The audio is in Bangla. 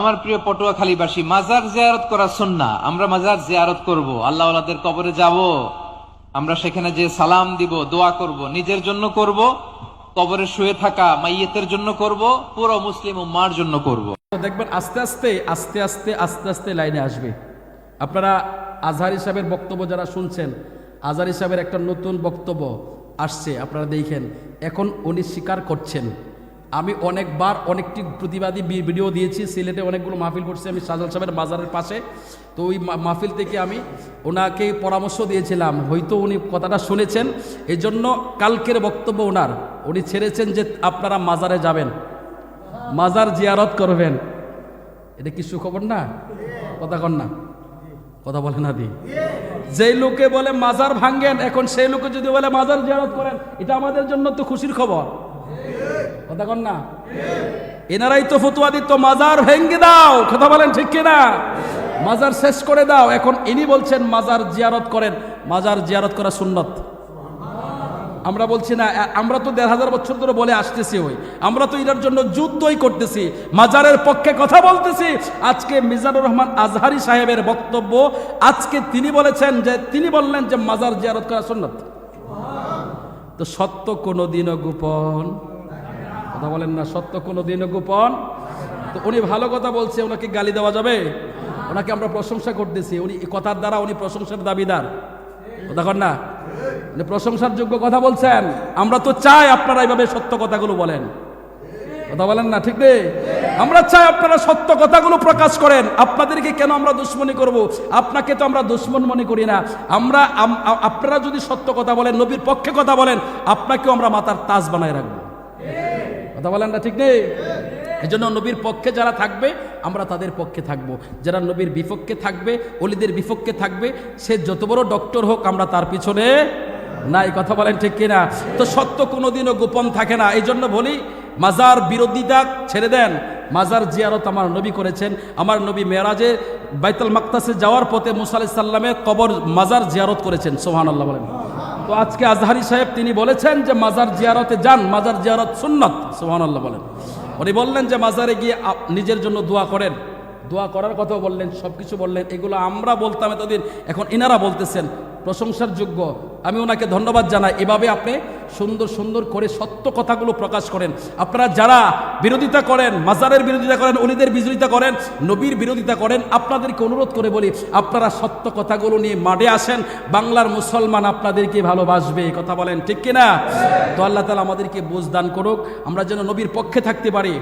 আমার প্রিয় পটুয়াখালীবাসী, মাজার জিয়ারত করা সুন্না, আমরা মাজার জিয়ারত করব আল্লাহ আল্লাহদের কবরে যাব, আমরা সেখানে যে সালাম দিব, দোয়া করব, নিজের জন্য করব, কবরে শুয়ে থাকা মাইয়েতের জন্য করব, পুরো মুসলিম উম্মার জন্য করব। দেখবেন আস্তে আস্তে আস্তে আস্তে আস্তে আস্তে লাইনে আসবে। আপনারা আজহার হিসাবের বক্তব্য যারা শুনছেন, আজহার হিসাবের একটা নতুন বক্তব্য আসছে, আপনারা দেখেন, এখন উনি স্বীকার করছেন। আমি অনেকবার অনেকটি প্রতিবাদী ভিডিও দিয়েছি, সিলেটে অনেকগুলো মাহফিল করছি আমি সাজাল সাহেবের বাজারের পাশে। তো ওই মাহফিল থেকে আমি ওনাকে পরামর্শ দিয়েছিলাম, হয়তো উনি কথাটা শুনেছেন। এই জন্য কালকের বক্তব্য ওনার। উনি ছেড়েছেন যে আপনারা মাজারে যাবেন, মাজার জিয়ারত করবেন। এটা কি সুখবর না? কথা কন না। কথা বলে না দি। যেই লোকে বলে মাজার ভাঙ্গেন এখন সেই লোকে যদি বলে মাজার জিয়ারত করেন, এটা আমাদের জন্য তো খুশির খবর। কথা কন না। এনারাই তো ফতুয়া দিত, মাজার ভেঙ্গে দাও। কথা বলেন ঠিক কিনা? মাজার শেষ করে দাও। এখন ইনি বলছেন, মাজার জিয়ারত করেন। মাজার জিয়ারত করা সুন্নত। আমরা বলছি না আমরা তো দেড় হাজার বছর ধরে বলে আসতেছি ওই। আমরা তো এটার জন্য যুদ্ধই করতেছি। মাজারের পক্ষে কথা বলতেছি। আজকে মিজানুর রহমান আজহারি সাহেবের বক্তব্য, আজকে তিনি বলেছেন যে, তিনি বললেন যে, মাজার জিয়ারত করা সুন্নত। তো সত্য কোনো দিনও গোপন কথা বলেন না, সত্য কোনো দিনও গোপন? তো উনি ভালো কথা বলছে, ওনাকে গালি দেওয়া যাবে? ওনাকে আমরা প্রশংসা করতেছি, উনি কথার দ্বারা উনি প্রশংসার দাবিদার। কন না? প্রশংসার যোগ্য কথা বলছেন। আমরা তো চাই আপনারা এইভাবে সত্য কথাগুলো বলেন। কথা বলেন না, ঠিক নেই? আমরা চাই আপনারা সত্য কথাগুলো প্রকাশ করেন। আপনাদেরকে কেন আমরা দুশ্মনী করব? আপনাকে তো আমরা দুশ্মন মনে করি না। আমরা আপনারা যদি সত্য কথা বলেন, নবীর পক্ষে কথা বলেন, আপনাকেও আমরা মাথার তাজ বানায় রাখব। কথা বলেন না ঠিক নেই? এই জন্য নবীর পক্ষে যারা থাকবে, আমরা তাদের পক্ষে থাকব। যারা নবীর বিপক্ষে থাকবে অলিদের বিপক্ষে থাকবে, সে যত বড় ডক্টর হোক, আমরা তার পিছনে নাই। কথা বলেন ঠিক কিনা? তো সত্য কোনোদিনও গোপন থাকে না। এই জন্য বলি, মাজার বিরোধিতা ছেড়ে দেন। মাজার জিয়ারত আমার নবী করেছেন। আমার নবী মেয়েরাজে বাইতাল মাক্তাসে যাওয়ার পথে মুসা আলাইহিস সাল্লামের কবর মাজার জিয়ারত করেছেন। সোহান আল্লাহ বলেন। তো আজকে আজহারি সাহেব তিনি বলেছেন যে মাজার জিয়ারতে যান, মাজার জিয়ারত সুন্নত সোহান আল্লাহ বলেন। উনি বললেন যে মাজারে গিয়ে নিজের জন্য দোয়া করেন। দোয়া করার কথাও বললেন সব কিছু বললেন। এগুলো আমরা বলতাম এতদিন, এখন ইনারা বলতেছেন প্রশংসার যোগ্য আমি ওনাকে ধন্যবাদ জানাই। এভাবে আপনি সুন্দর সুন্দর করে সত্য কথাগুলো প্রকাশ করেন। আপনারা যারা বিরোধিতা করেন, মাজারের বিরোধিতা করেন উনিদের বিরোধিতা করেন, নবীর বিরোধিতা করেন, আপনাদেরকে অনুরোধ করে বলি, আপনারা সত্য কথাগুলো নিয়ে মাঠে আসেন। বাংলার মুসলমান আপনাদেরকে ভালোবাসবে। কথা বলেন ঠিক কিনা? তো আল্লাহ তালা আমাদেরকে বুঝ দান করুক। আমরা যেন নবীর পক্ষে থাকতে পারি।